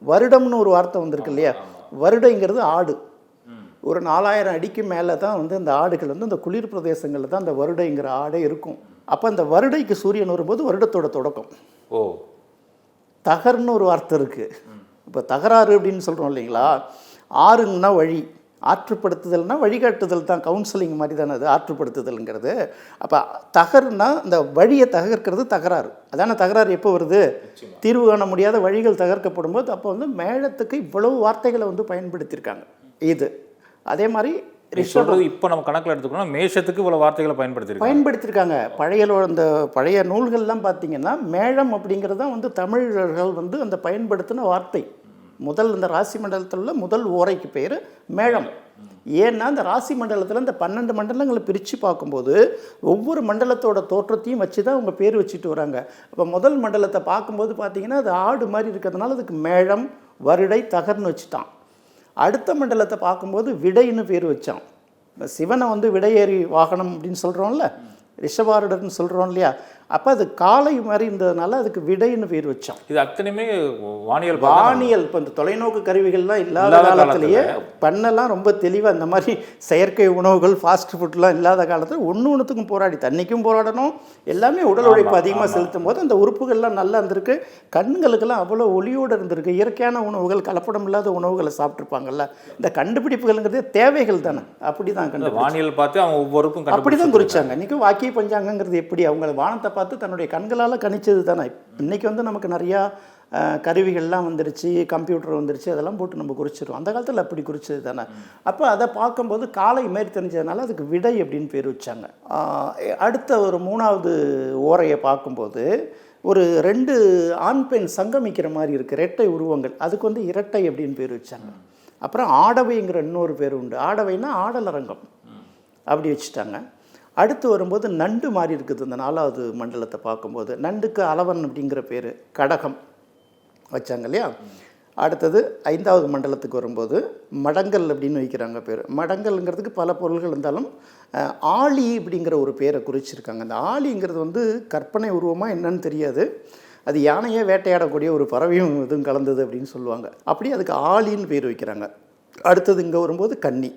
A: வருடம்னு ஒரு வார்த்தை வந்திருக்கு இல்லையா? வருடைங்கிறது ஆடு. ஒரு நாலாயிரம் அடிக்கு மேலே தான் வந்து அந்த ஆடுகள் வந்து அந்த குளிர் பிரதேசங்களில் தான் அந்த வருடைங்கிற ஆடே இருக்கும். அப்போ அந்த வருடைக்கு சூரியன் வரும்போது வருடத்தோட தொடக்கம்.
B: ஓ.
A: தகர்னு ஒரு வார்த்தை இருக்குது இப்போ தகராறு அப்படின்னு சொல்கிறோம் இல்லைங்களா? ஆறுங்கன்னா வழி ஆற்றுப்படுத்துதல்னா வழிகாட்டுதல் தான் கவுன்சிலிங் மாதிரி தானே அது ஆற்றுப்படுத்துதல்ங்கிறது. அப்போ தகர்னா இந்த வழியை தகர்க்கிறது தகராறு. அதான தகராறு எப்போ வருது? தீர்வு காண முடியாத வழிகள் தகர்க்கப்படும் போது அப்போ வந்து மேளத்துக்கு இவ்வளவு வார்த்தைகளை வந்து பயன்படுத்தியிருக்காங்க. இது. அதே மாதிரி
B: நீ சொல்றது இப்போ நம்ம கணக்குல எடுத்துக்கணும் மேஷத்துக்கு இவ்வளவு வார்த்தைகளை பயன்படுத்திருக்காங்க
A: பயன்படுத்தியிருக்காங்க. பழைய அந்த பழைய நூல்கள்லாம் பார்த்தீங்கன்னா அப்படிங்கிறது தான் வந்து தமிழர்கள் வந்து அந்த பயன்படுத்தின வார்த்தை. முதல் இந்த ராசி மண்டலத்தில் உள்ள முதல் ஓரைக்கு பேர் மேளம் ஏன்னா இந்த ராசி மண்டலத்தில் இந்த பன்னெண்டு மண்டலங்களை பிரித்து பார்க்கும்போது ஒவ்வொரு மண்டலத்தோட தோற்றத்தையும் வச்சு தான் அவங்க பேர் வச்சுட்டு வராங்க. அப்போ முதல் மண்டலத்தை பார்க்கும்போது பார்த்தீங்கன்னா அது ஆடு மாதிரி இருக்கிறதுனால அதுக்கு மேளம் வருடை தகர்னு வச்சுட்டான். அடுத்த மண்டலத்தை பார்க்கும்போது விடைன்னு பேர் வச்சான். சிவனை வந்து விடையேறி வாகனம் அப்படின்னு சொல்கிறோம்ல ரிஷபாருடர்னு சொல்கிறோம் இல்லையா? அப்போ அது காளை மாதிரி இருந்ததுனால அதுக்கு விடைன்னு பேர் வச்சான்.
B: இது அத்தனையுமே வானியல்
A: வானியல் இப்போ இந்த தொலைநோக்கு கருவிகள்லாம் இல்லாத காலத்திலேயே பண்ணெல்லாம் ரொம்ப தெளிவாக இந்த மாதிரி செயற்கை உணவுகள் ஃபாஸ்ட் ஃபுட்லாம் இல்லாத காலத்தில் ஒன்று ஒன்றுத்துக்கும் போராடி தண்ணிக்கும் போராடணும். எல்லாமே உடல் உழைப்பு அதிகமாக செலுத்தும் போது அந்த உறுப்புகள்லாம் நல்லா இருந்திருக்கு. கண்களுக்கெல்லாம் அவ்வளோ ஒளியோடு இருந்திருக்கு. இயற்கையான உணவுகள் கலப்படம் இல்லாத உணவுகளை சாப்பிட்ருப்பாங்கல்ல இந்த கண்டுபிடிப்புகள்ங்கிறதே தேவைகள் தானே. அப்படி தான் கண்டு
B: வானியல் பார்த்து அவங்க ஒவ்வொருக்கும்
A: அப்படி தான்
B: கண்டுபிடிச்சு
A: குறிச்சாங்க. இன்றைக்கி வாக்கிய பஞ்சாங்கங்கிறது எப்படி? அவங்க வானத்தை பார்த்து பார்த்து தன்னுடைய கண்களால் கணிச்சது தானே. இன்றைக்கி வந்து நமக்கு நிறையா கருவிகள்லாம் வந்துருச்சு கம்ப்யூட்டர் வந்துருச்சு அதெல்லாம் போட்டு நம்ம குறிச்சிடுவோம் அந்த காலத்தில் அப்படி குறிச்சது தானே. அப்போ அதை பார்க்கும்போது காலை மாரி தெரிஞ்சதுனால அதுக்கு விடை அப்படின்னு பேர் வச்சாங்க. அடுத்த ஒரு மூணாவது ஓரையை பார்க்கும்போது ஒரு ரெண்டு ஆண் பெண் சங்கமிக்கிற மாதிரி இருக்குது இரட்டை உருவங்கள். அதுக்கு வந்து இரட்டை அப்படின்னு பேர் வச்சாங்க. அப்புறம் ஆடவைங்கிற இன்னொரு பேர் உண்டு. ஆடவைன்னா ஆடலரங்கம். அப்படி வச்சுட்டாங்க. அடுத்து வரும்போது நண்டு மாறி இருக்குது. இந்த நாலாவது மண்டலத்தை பார்க்கும்போது நண்டுக்கு அளவன் அப்படிங்கிற பேர் கடகம் வச்சாங்க இல்லையா? அடுத்தது ஐந்தாவது மண்டலத்துக்கு வரும்போது மடங்கல் அப்படின்னு வைக்கிறாங்க பேர். மடங்கல்ங்கிறதுக்கு பல பொருள்கள் இருந்தாலும் ஆளி ஆழி அப்படிங்கிற ஒரு பேரை குறிச்சிருக்காங்க. அந்த ஆழிங்கிறது வந்து கற்பனை உருவமாக என்னன்னு தெரியாது. அது யானையே வேட்டையாடக்கூடிய ஒரு பறவையும் இதுவும் கலந்தது அப்படின்னு சொல்லுவாங்க. அப்படி அதுக்கு ஆளின்னு பேர் வைக்கிறாங்க. அடுத்தது இங்கே வரும்போது கன்னி.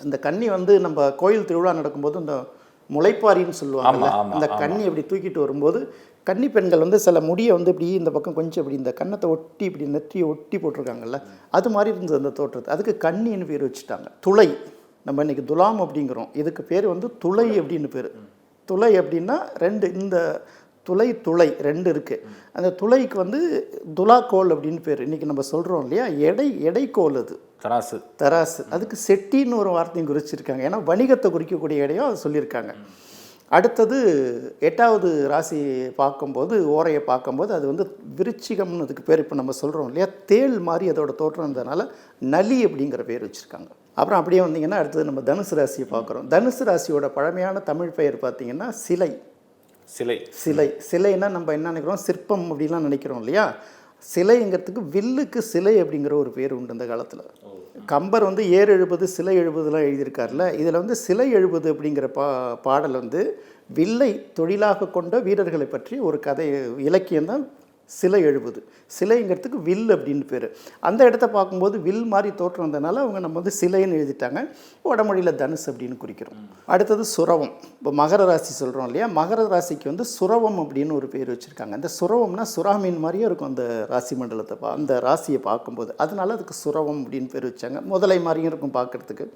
A: அந்த கன்னி வந்து நம்ம கோயில் திருவிழா நடக்கும்போது இந்த முளைப்பாரின்னு
B: ஆமா,
A: அந்த கன்னி அப்படி தூக்கிட்டு வரும்போது கன்னி பெண்கள் வந்து சில முடியை வந்து இப்படி இந்த பக்கம் கொஞ்சம் இப்படி இந்த கன்னத்தை ஒட்டி இப்படி நெற்றியை ஒட்டி போட்டிருக்காங்கல்ல அது மாதிரி இருந்தது அந்த தோற்றத்தை. அதுக்கு கன்னின்னு பேர் வச்சுட்டாங்க. துளை. நம்ம இன்னைக்கு துலாம் அப்படிங்கிறோம். இதுக்கு பேர் வந்து துளை அப்படின்னு பேர். துளை அப்படின்னா ரெண்டு இந்த துளை துளை ரெண்டு இருக்குது அந்த துளைக்கு வந்து துலாக்கோல் அப்படின்னு பேர். இன்றைக்கி நம்ம சொல்கிறோம் இல்லையா? எடை எடைக்கோல் அது.
B: தராசு.
A: தராசு. அதுக்கு செட்டின்னு ஒரு வார்த்தையும் குறிச்சிருக்காங்க. ஏன்னா வணிகத்தை குறிக்கக்கூடிய இடையும் அதை சொல்லியிருக்காங்க. அடுத்தது எட்டாவது ராசி பார்க்கும்போது ஓரையை பார்க்கும்போது அது வந்து விருச்சிகம்னு அதுக்கு பேர் இப்போ நம்ம சொல்கிறோம் இல்லையா? தேள் மாதிரி அதோட தோற்றம் இருந்ததுனால நலி அப்படிங்கிற பேர் வச்சுருக்காங்க. அப்புறம் அப்படியே வந்தீங்கன்னா அடுத்தது நம்ம தனுசு ராசியை பார்க்குறோம். தனுசு ராசியோட பழமையான தமிழ் பெயர் பார்த்தீங்கன்னா சிலை.
B: சிலை.
A: சிலை. சிலைன்னா நம்ம என்ன நினைக்கிறோம்? சிற்பம் அப்படிலாம் நினைக்கிறோம் இல்லையா? சிலைங்கிறதுக்கு வில்லுக்கு சிலை அப்படிங்கிற ஒரு பேர் உண்டு இந்த காலத்தில். கம்பர் வந்து ஏர் எழுபது சிலை எழுபதுலாம் எழுதியிருக்காருல இதில் வந்து சிலை எழுபது அப்படிங்கிற பா பாடல் வந்து வில்லை தொழிலாக கொண்ட வீரர்களை பற்றி ஒரு கதை இலக்கியம் தான் சிலை எழுபது சிலைங்கிறதுக்கு வில் அப்படின்னு பேர். அந்த இடத்த பார்க்கும்போது வில் மாதிரி தோற்றம் வந்ததுனால அவங்க நம்ம வந்து சிலைன்னு எழுதிட்டாங்க. வடமொழியில் தனுஷ் அப்படின்னு குறிக்கிறோம். அடுத்தது சுரவம். இப்போ மகர ராசி சொல்கிறோம் இல்லையா? மகர ராசிக்கு வந்து சுரவம் அப்படின்னு ஒரு பேர் வச்சுருக்காங்க. அந்த சுரவம்னா சுறாமீன் மாதிரியே இருக்கும் அந்த ராசி மண்டலத்தை பா அந்த ராசியை பார்க்கும்போது. அதனால அதுக்கு சுரவம் அப்படின்னு பேர் வச்சாங்க. முதலை மாதிரியும் இருக்கும் பார்க்குறதுக்கு.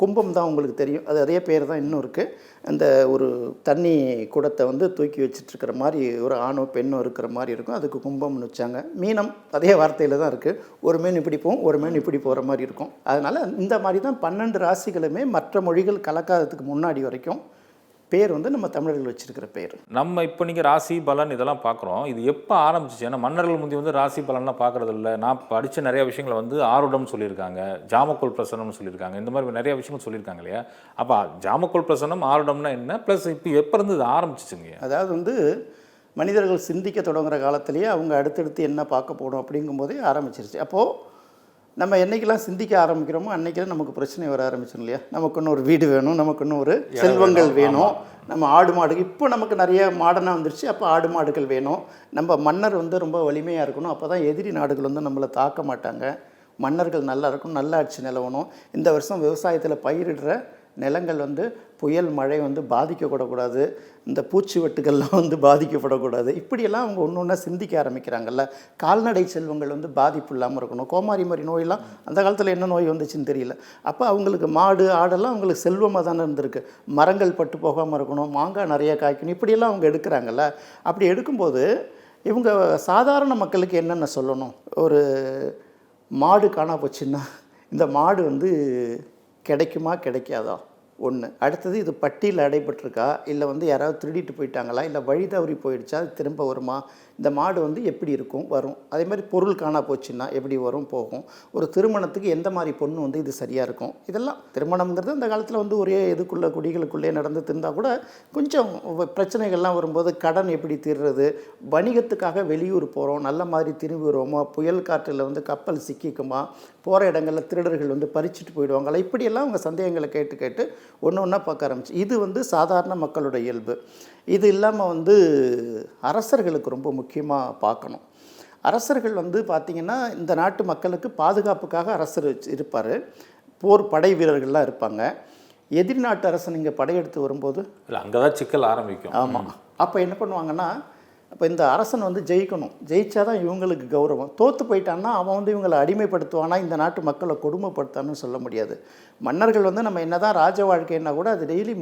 A: கும்பம் தான் உங்களுக்கு தெரியும். அது அதே பேர் தான் இன்னும் இருக்குது அந்த ஒரு தண்ணி குடத்தை வந்து தூக்கி வச்சிட்ருக்கிற மாதிரி ஒரு ஆணோ பெண்ணோ இருக்கிற மாதிரி இருக்கும். அதுக்கு கும்பம்னு வச்சாங்க. மீனம் அதே வார்த்தையில் தான் இருக்குது ஒரு மீன் இப்படி போகும் ஒரு மீன் இப்படி போகிற மாதிரி இருக்கும். அதனால் இந்த மாதிரி தான் பன்னெண்டு ராசிகளுமே மற்ற மொழிகள் கலக்காததுக்கு முன்னாடி வரைக்கும் பேர் வந்து நம்ம தமிழர்கள் வச்சிருக்கிற பேர்.
B: நம்ம இப்போ நீங்கள் ராசி பலன் இதெல்லாம் பார்க்குறோம் இது எப்போ ஆரம்பிச்சிச்சு? ஏன்னா மன்னர்கள் முந்தி வந்து ராசி பலன்லாம் பார்க்கறது இல்லை. நான் படித்த நிறைய விஷயங்களை வந்து ஆருடம் சொல்லியிருக்காங்க. ஜாமக்கோல் பிரசனம்னு சொல்லியிருக்காங்க. இந்த மாதிரி நிறைய விஷயங்கள் சொல்லியிருக்காங்க இல்லையா? அப்போ ஜாமக்கோல் பிரசனம் ஆருடம்னா என்ன? ப்ளஸ் இப்போ எப்போ இருந்து இது ஆரம்பிச்சிச்சுங்க?
A: அதாவது வந்து மனிதர்கள் சிந்திக்க தொடங்குற காலத்திலேயே அவங்க அடுத்தடுத்து என்ன பார்க்க போடும் அப்படிங்கும்போதே ஆரம்பிச்சிருச்சு. அப்போது நம்ம என்னைக்கெல்லாம் சிந்திக்க ஆரம்பிக்கிறோமோ அன்னைக்கெல்லாம் நமக்கு பிரச்சனை வர ஆரம்பிச்சிடும் இல்லையா? நமக்கு இன்னும் ஒரு வீடு வேணும் நமக்கு இன்னும் ஒரு செல்வங்கள் வேணும். நம்ம ஆடு மாடு இப்போ நமக்கு நிறைய மாடனாக வந்துருச்சு அப்போ ஆடு மாடுகள் வேணும். நம்ம மன்னர் வந்து ரொம்ப வலிமையாக இருக்கணும். அப்போ தான் எதிரி நாடுகள் வந்து நம்மளை தாக்க மாட்டாங்க. மன்னர்கள் நல்லா இருக்கணும் நல்ல ஆட்சி நிலவணும். இந்த வருஷம் விவசாயத்தில் பயிரிடுற நிலங்கள் வந்து புயல் மழை வந்து பாதிக்கப்படக்கூடாது. இந்த பூச்சி வெட்டுகள்லாம் வந்து பாதிக்கப்படக்கூடாது. இப்படியெல்லாம் அவங்க ஒன்று ஒன்றா சிந்திக்க ஆரம்பிக்கிறாங்கல்ல. கால்நடை செல்வங்கள் வந்து பாதிப்பு இல்லாமல் இருக்கணும். கோமாரி மாதிரி நோயெல்லாம் அந்த காலத்தில் என்ன நோய் வந்துச்சுன்னு தெரியல. அப்போ அவங்களுக்கு மாடு ஆடெல்லாம் அவங்களுக்கு செல்வமாக தானே இருந்திருக்கு. மரங்கள் பட்டு போகாமல் இருக்கணும். மாங்காய் நிறைய காய்க்கணும். இப்படியெல்லாம் அவங்க எடுக்கிறாங்கல்ல. அப்படி எடுக்கும்போது இவங்க சாதாரண மக்களுக்கு என்னென்ன சொல்லணும்? ஒரு மாடு காணா போச்சுன்னா இந்த மாடு வந்து கிடைக்குமா கிடைக்காதா? ஒன்று அடுத்தது இது பட்டியில் அடைபட்டிருக்கா? இல்லை வந்து யாராவது திருடிட்டு போயிட்டாங்களா? இல்லை வழி தவறி போயிடுச்சா? அது திரும்ப வருமா? இந்த மாடு வந்து எப்படி இருக்கும்? வரும். அதே மாதிரி பொருள் காணா போச்சுன்னா எப்படி வரும்? போகும். ஒரு திருமணத்துக்கு எந்த மாதிரி பொண்ணு வந்து இது சரியாக இருக்கும்? இதெல்லாம் திருமணம்ங்கிறது அந்த காலத்தில் வந்து ஒரே இதுக்குள்ளே குடிகளுக்குள்ளே நடந்துட்டு இருந்தால் கூட கொஞ்சம் பிரச்சனைகள்லாம் வரும்போது கடன் எப்படி தீர்றது? வணிகத்துக்காக வெளியூர் போகிறோம் நல்ல மாதிரி திரும்பி வருவோமா புயல் காற்றில் வந்து கப்பல் சிக்கிக்குமா? போகிற இடங்களில் திருடர்கள் வந்து பறிச்சுட்டு போயிடுவாங்களா? இப்படியெல்லாம் அவங்க சந்தேகங்களை கேட்டு கேட்டு ஒன்று ஒன்றா பார்க்க ஆரம்பிச்சு. இது வந்து சாதாரண மக்களோட இயல்பு. இது இல்லாமல் வந்து அரசர்களுக்கு ரொம்ப முக்கியமாக பார்க்கணும். அரசர்கள் வந்து பார்த்திங்கன்னா இந்த நாட்டு மக்களுக்கு பாதுகாப்புக்காக அரசர் இருப்பார். போர் படை வீரர்கள்லாம் இருப்பாங்க. எதிரி நாட்டு அரசன் இங்கே படையெடுத்து வரும்போது
B: இல்லை அங்கே தான் சிக்கல் ஆரம்பிக்கும்.
A: ஆமாம் அப்போ என்ன பண்ணுவாங்கன்னா அப்போ இந்த அரசன் வந்து ஜெயிக்கணும். ஜெயிச்சாதான் இவங்களுக்கு கௌரவம். தோற்று போயிட்டான்னா அவன் வந்து இவங்களை அடிமைப்படுத்துவானா? இந்த நாட்டு மக்களை கொடுமைப்படுத்தான்னு சொல்ல முடியாது. மன்னர்கள் வந்து நம்ம என்ன தான் ராஜ வாழ்க்கைன்னா கூட அது டெய்லி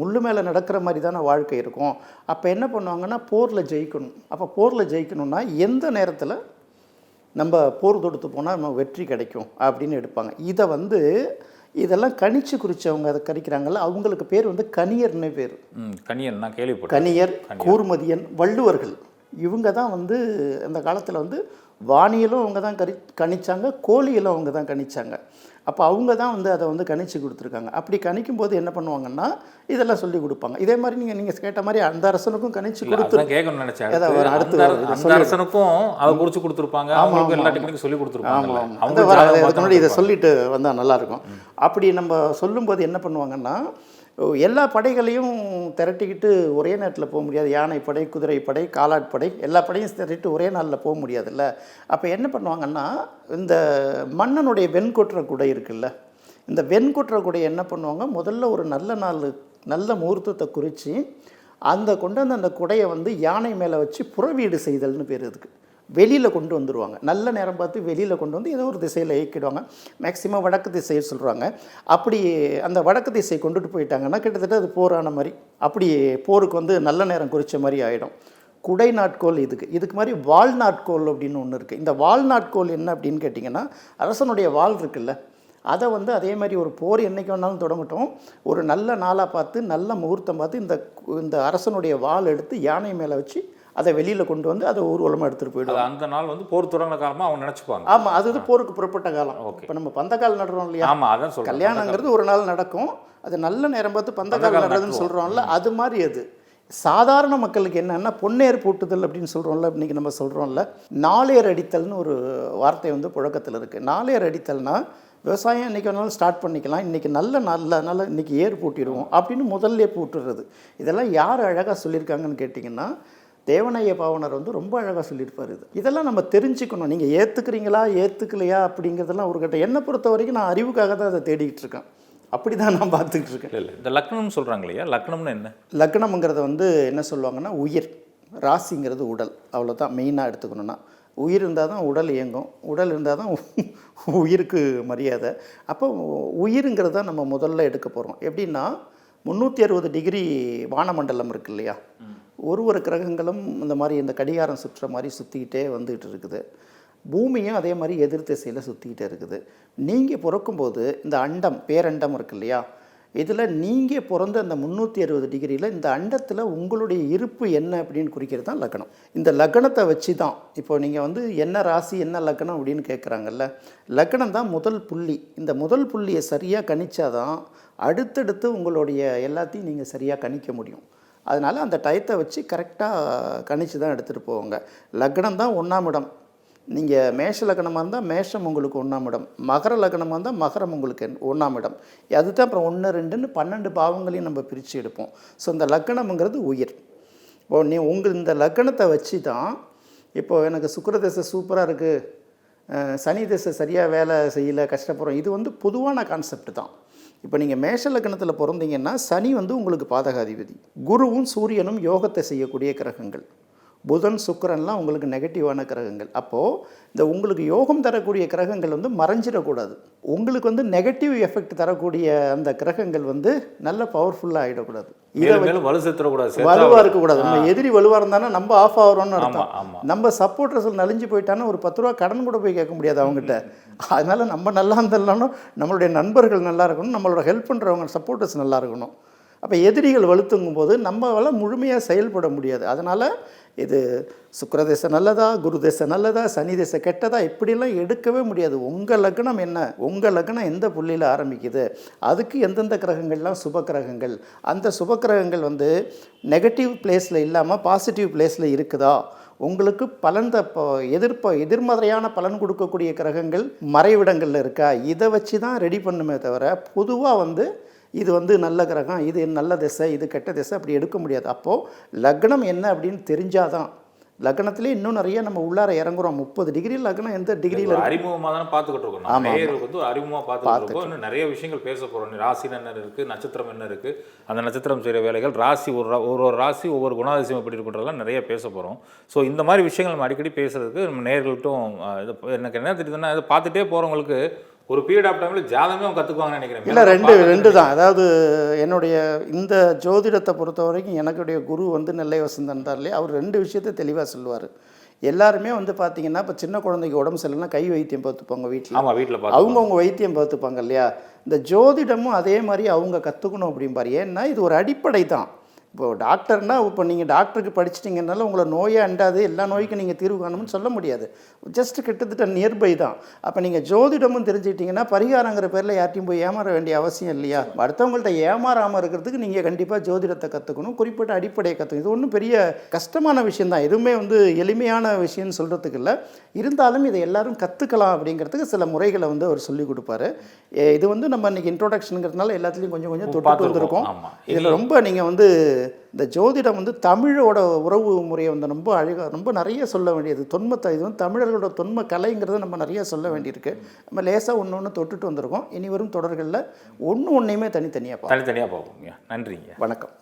A: முள்ளு மேலே நடக்கிற மாதிரி தானே வாழ்க்கை இருக்கும். அப்போ என்ன பண்ணுவாங்கன்னா போரில் ஜெயிக்கணும். அப்போ போரில் ஜெயிக்கணும்னா எந்த நேரத்தில் நம்ம போர் தொடுத்து போனால் நம்ம வெற்றி கிடைக்கும் அப்படின்னு எடுப்பாங்க. இதை வந்து இதெல்லாம் கணிச்சு குறிச்சவங்க அதை கணிக்கிறாங்கல்ல அவங்களுக்கு பேர் வந்து கணியர்னு பேர்.
B: கனியன் நான் கேள்விப்பட்டேன்.
A: கணியர் கூர்மதியன் வள்ளுவர்கள். இவங்க தான் வந்து அந்த காலத்தில் வந்து வானியலும் அவங்க தான் கறி கணிச்சாங்க கோழியலும் அவங்க தான் கணிச்சாங்க. அப்போ அவங்க தான் வந்து அதை வந்து கணிச்சு கொடுத்துருக்காங்க. அப்படி கணிக்கும் போது என்ன பண்ணுவாங்கன்னா இதெல்லாம் சொல்லி கொடுப்பாங்க. இதே மாதிரி நீங்கள் நீங்கள் கேட்ட மாதிரி அந்த அரசனுக்கும் கணிச்சு கொடுத்து
B: கேட்கணும்னு நினைச்சேன். அடுத்து அரசனுக்கும் அதை குறிச்சு கொடுத்துருப்பாங்க. அவங்களுக்கு எல்லா டெக்னிக்கும் சொல்லி கொடுத்துருப்பாங்க. அவங்க
A: முன்னாடி இதை. சொல்லிட்டு வந்தால் நல்லாயிருக்கும் அப்படி நம்ம சொல்லும்போது என்ன பண்ணுவாங்கன்னா எல்லா படைகளையும் திரட்டிக்கிட்டு ஒரே நேரத்தில் போக முடியாது. யானைப்படை குதிரைப்படை காலாட்படை எல்லா படையும் திரட்டிட்டு ஒரே நாளில் போக முடியாதுல்ல. அப்போ என்ன பண்ணுவாங்கன்னா இந்த மன்னனுடைய வெண்கொற்ற குடை இருக்குல்ல இந்த வெண்கொற்ற குடை என்ன பண்ணுவாங்க? முதல்ல ஒரு நல்ல நாள் நல்ல முகூர்த்தத்தை குறித்து அந்த கொண்டு வந்து அந்த குடையை வந்து யானை மேலே வச்சு புறவீடு செய்தல்னு பேர் இருக்குது வெளியில் கொண்டு வந்துடுவாங்க நல்ல நேரம் பார்த்து வெளியில் கொண்டு வந்து ஏதோ ஒரு திசையில் இயக்கிடுவாங்க. மேக்சிமம் வடக்கு திசையை சொல்கிறாங்க அப்படி அந்த வடக்கு திசை கொண்டுட்டு போயிட்டாங்கன்னா கிட்டத்தட்ட அது போரான மாதிரி அப்படி போருக்கு வந்து நல்ல நேரம் குறித்த மாதிரி ஆகிடும் குடை நாட்கோல் இதுக்கு. இதுக்கு மாதிரி வால் நாட்கோல் அப்படின்னு ஒன்று இருக்குது இந்த வால் நாட்கோல் என்ன அப்படின்னு கேட்டிங்கன்னா அரசனுடைய வால் இருக்குல்ல அதை வந்து அதே மாதிரி ஒரு போர் என்னைக்கு வேணாலும் தொடங்கட்டும். ஒரு நல்ல நாளாக பார்த்து நல்ல முகூர்த்தம் பார்த்து இந்த இந்த அரசனுடைய வாள் எடுத்து யானை மேலே வச்சு அதை வெளியில் கொண்டு வந்து அதை ஊர்வலமாக எடுத்துகிட்டு போயிடுவாங்க.
B: அந்த நாள் வந்து போர் தொடங்கின காலமா அவங்க நினைச்சுப்பாங்க.
A: ஆமாம் அது வந்து போருக்கு புறப்பட்ட காலம். இப்போ நம்ம பந்தக்கால் நடுறோம் இல்லையா?
B: ஆமா அதான் சொல்றேன்.
A: கல்யாணங்கிறது ஒரு நாள் நடக்கும். அது நல்ல நேரம் பார்த்து பந்தக்கால் நடுறதுன்னு சொல்கிறோம்ல அது மாதிரி அது. சாதாரண மக்களுக்கு என்னன்னா பொன்னேர் பூட்டுதல் அப்படின்னு சொல்கிறோம்ல இன்றைக்கி நம்ம சொல்கிறோம்ல நாளேர் அடித்தல்னு ஒரு வார்த்தை வந்து புழக்கத்தில் இருக்குது நாளேர் அடித்தல்னா விவசாயம் இன்றைக்கி வேணாலும் ஸ்டார்ட் பண்ணிக்கலாம். இன்றைக்கி நல்ல நல்ல நல்ல இன்றைக்கி ஏர் பூட்டிடுவோம் அப்படின்னு முதல்ல பூட்டுறது. இதெல்லாம் யார் அழகாக சொல்லியிருக்காங்கன்னு கேட்டிங்கன்னா தேவனைய பாவனர் வந்து ரொம்ப அழகாக சொல்லியிருப்பார் இது. இதெல்லாம் நம்ம தெரிஞ்சுக்கணும். நீங்கள் ஏற்றுக்கிறீங்களா ஏற்றுக்கலையா அப்படிங்கிறதெல்லாம் ஒரு கட்ட என்னை பொறுத்த வரைக்கும் நான் அறிவுக்காக தான் அதை தேடிக்கிட்டு இருக்கேன். அப்படி தான் நான் பார்த்துக்கிட்டு இருக்கேன்.
B: இல்லை இந்த லக்னம்னு சொல்கிறாங்க இல்லையா லக்னம்னு என்ன?
A: லக்னம்ங்கிறத வந்து என்ன சொல்லுவாங்கன்னா உயிர். ராசிங்கிறது உடல். அவ்வளோதான் மெயினாக எடுத்துக்கணும்னா. உயிர் இருந்தால் தான் உடல் இயங்கும். உடல் இருந்தால் தான் உயிருக்கு மரியாதை. அப்போ உயிருங்கிறது தான் நம்ம முதல்ல எடுக்க போகிறோம் எப்படின்னா முந்நூற்றி அறுபது டிகிரி வானமண்டலம் இருக்கு இல்லையா? ஒரு ஒரு கிரகங்களும் இந்த மாதிரி இந்த கடிகாரம் சுற்றுற மாதிரி சுற்றிக்கிட்டே வந்துகிட்டு இருக்குது. பூமியும் அதே மாதிரி எதிர் திசையில் சுற்றிக்கிட்டே இருக்குது. நீங்கள் பிறக்கும்போது இந்த அண்டம் பேரண்டம் இருக்கு இல்லையா? இதில் நீங்கள் பிறந்த அந்த முந்நூற்றி அறுபது டிகிரியில் இந்த அண்டத்தில் உங்களுடைய இருப்பு என்ன அப்படின்னு குறிக்கிறது தான் லக்னம். இந்த லக்னத்தை வச்சு தான் இப்போ நீங்கள் வந்து என்ன ராசி என்ன லக்னம் அப்படின்னு கேட்குறாங்கல்ல லக்னம் தான் முதல் புள்ளி. இந்த முதல் புள்ளியை சரியாக கணிச்சாதான் அடுத்தடுத்து உங்களுடைய எல்லாத்தையும் நீங்கள் சரியாக கணிக்க முடியும். அதனால் அந்த டயத்தை வச்சு கரெக்டாக கணிச்சு தான் எடுத்துகிட்டு போவாங்க. லக்னம் தான் ஒன்றாம் இடம். நீங்கள் மேஷ லக்னமாக இருந்தால் மேஷம் உங்களுக்கு ஒன்றாம் இடம். மகர லக்னமாக இருந்தால் மகரம் உங்களுக்கு ஒன்றாம் இடம். அதுதான் அப்புறம் ஒன்று ரெண்டுன்னு பன்னெண்டு பாவங்களையும் நம்ம பிரித்து எடுப்போம். ஸோ இந்த லக்னம்ங்கிறது உயிர். இப்போ நீ உங்கள் இந்த லக்னத்தை வச்சு தான் இப்போது எனக்கு சுக்கிர தசை சூப்பராக இருக்குது சனி திசை சரியாக வேலை செய்யலை கஷ்டப்படுறோம். இது வந்து பொதுவான கான்செப்ட் தான். இப்போ நீங்கள் மேஷ லக்னத்தில் பிறந்தீங்கன்னா சனி வந்து உங்களுக்கு பாதகாதிபதி. குருவும் சூரியனும் யோகத்தை செய்யக்கூடிய கிரகங்கள். புதன் சுக்கிரன்லாம் உங்களுக்கு நெகட்டிவான கிரகங்கள். அப்போது இந்த உங்களுக்கு யோகம் தரக்கூடிய கிரகங்கள் வந்து மறைஞ்சிடக்கூடாது. உங்களுக்கு வந்து நெகட்டிவ் எஃபெக்ட் தரக்கூடிய அந்த கிரகங்கள் வந்து நல்ல பவர்ஃபுல்லாக ஆகிடக்கூடாது வலுவாக இருக்கக்கூடாது. நம்ம எதிரி வலுவாக இருந்தானா நம்ம ஆஃப் ஆகிறோம்னு அர்த்தம். நம்ம சப்போர்ட்டர்ஸ் நலிஞ்சு போயிட்டானா ஒரு பத்து ரூபா கடன் கூட போய் கேட்க முடியாது அவங்ககிட்ட. அதனால நம்ம நல்லா இருந்தாலும் நம்மளுடைய நண்பர்கள் நல்லா இருக்கணும் நம்மளோட ஹெல்ப் பண்ணுறவங்க சப்போர்ட்டர்ஸ் நல்லா இருக்கணும். அப்போ எதிரிகள் வலுத்துங்கும் போது நம்மளால முழுமையாக செயல்பட முடியாது. அதனால் இது சுக்கரதேசம் நல்லதா குரு தேசம் நல்லதா சனி திசை கெட்டதா இப்படிலாம் எடுக்கவே முடியாது. உங்கள் லக்னம் என்ன? உங்கள் லக்னம் எந்த புள்ளியில் ஆரம்பிக்குது? அதுக்கு எந்தெந்த கிரகங்கள்லாம் சுப கிரகங்கள்? அந்த சுப கிரகங்கள் வந்து நெகட்டிவ் பிளேஸில் இல்லாமல் பாசிட்டிவ் பிளேஸில் இருக்குதா? உங்களுக்கு பலன் தப்போ எதிர்ப்ப எதிர்மறையான பலன் கொடுக்கக்கூடிய கிரகங்கள் மறைவிடங்களில் இருக்கா? இதை வச்சு தான் ரெடி பண்ணுமே தவிர பொதுவாக வந்து இது வந்து நல்ல கிரகம் இது நல்ல திசை இது கெட்ட திசை அப்படி எடுக்க முடியாது. அப்போது லக்னம் என்ன அப்படின்னு தெரிஞ்சாதான் லக்னத்திலே இன்னும் நிறைய நம்ம உள்ளார இறங்குறோம். முப்பது டிகிரி லக்னம் எந்த டிகிரியில்
B: அறிமுகமாக தானே பார்த்துக்கிட்டு இருக்கோம். நம்ம
A: ஆமா, ஆமா.
B: நேயர்களுக்கு வந்து அறிமுகமாக பார்த்துக்கிட்டு இருக்கோம். இன்னும் நிறைய விஷயங்கள் பேச போகிறோம் ராசி என்ன இருக்குது நட்சத்திரம் என்ன இருக்குது அந்த நட்சத்திரம் செய்கிற வேலைகள் ராசி ஒரு ஒரு ஒரு ராசி ஒவ்வொரு குணாதிசயம் எப்படி இருக்குன்றதெல்லாம் நிறைய பேச போகிறோம் ஸோ இந்த மாதிரி விஷயங்கள் நம்ம அடிக்கடி பேசுறதுக்கு நம்ம இது எனக்கு என்ன தெரியுதுன்னா இதை பார்த்துட்டே போகிறவங்களுக்கு ஒரு பீரியட் ஆஃப் டைமில் ஜாதமே அவங்க கற்றுக்குவாங்கன்னு நினைக்கிறேன்.
A: இல்லை ரெண்டு ரெண்டு தான். அதாவது என்னுடைய இந்த ஜோதிடத்தை பொறுத்த வரைக்கும் எனக்குடைய குரு வந்து நெல்லை வசந்தன் தான் இல்லையா? அவர் ரெண்டு விஷயத்தை தெளிவாக சொல்லுவார். எல்லாருமே வந்து பார்த்தீங்கன்னா இப்போ சின்ன குழந்தைக்கு உடம்பு சரியில்லைன்னா கை வைத்தியம் பார்த்துப்பாங்க வீட்டில்
B: ஆமாம் வீட்டில்
A: அவங்கவுங்க வைத்தியம் பார்த்துப்பாங்க இல்லையா? இந்த ஜோதிடமும் அதே மாதிரி அவங்க கற்றுக்கணும் அப்படிம்பாரு. ஏன்னா இது ஒரு அடிப்படை தான் இப்போ டாக்டர்னா இப்போ நீங்கள் டாக்டருக்கு படிச்சிட்டிங்கனால உங்களை நோயே அண்டாது எல்லா நோய்க்கும் நீங்கள் தீர்வு காணணும்னு சொல்ல முடியாது. ஜஸ்ட் கிட்டத்தட்ட நியர்பை தான். அப்போ நீங்கள் ஜோதிடமும் தெரிஞ்சுக்கிட்டிங்கன்னா பரிகாரங்கிற பேரில் யார்ட்டையும் போய் ஏமாற வேண்டிய அவசியம் இல்லையா? அடுத்தவங்கள்ட்ட ஏமாறாமல் இருக்கிறதுக்கு நீங்கள் கண்டிப்பாக ஜோதிடத்தை கற்றுக்கணும் குறிப்பிட்ட அடிப்படையை கற்றுக்கணும் இது ஒன்றும் பெரிய கஷ்டமான விஷயம் தான். எதுவுமே வந்து எளிமையான விஷயம்னு சொல்கிறதுக்கு இல்லை. இருந்தாலும் இதை எல்லாரும் கற்றுக்கலாம் அப்படிங்கிறதுக்கு சில முறைகளை வந்து அவர் சொல்லி கொடுப்பாரு. இது வந்து நம்ம இன்னைக்கு இன்ட்ரோடக்ஷனுங்கிறதுனால எல்லாத்துலேயும் கொஞ்சம் கொஞ்சம் தொட்டு. வந்திருக்கோம். இதில் ரொம்ப நீங்கள் வந்து இந்த ஜோதிடம் வந்து தமிழோட உறவு முறையை வந்து ரொம்ப அழகாக ரொம்ப நிறைய சொல்ல வேண்டியது. தொன்மத்தை இது வந்து தமிழர்களோட தொன்ம கலைங்கிறத நம்ம நிறைய சொல்ல வேண்டியிருக்கு. நம்ம லேசாக ஒன்று ஒன்று தொட்டுட்டு வந்திருக்கோம். இனி வரும் தொடர்களில் ஒன்று ஒன்றையுமே தனித்தனியாக
B: தனித்தனியாக பார்ப்போங்க நன்றிங்க.
A: வணக்கம்.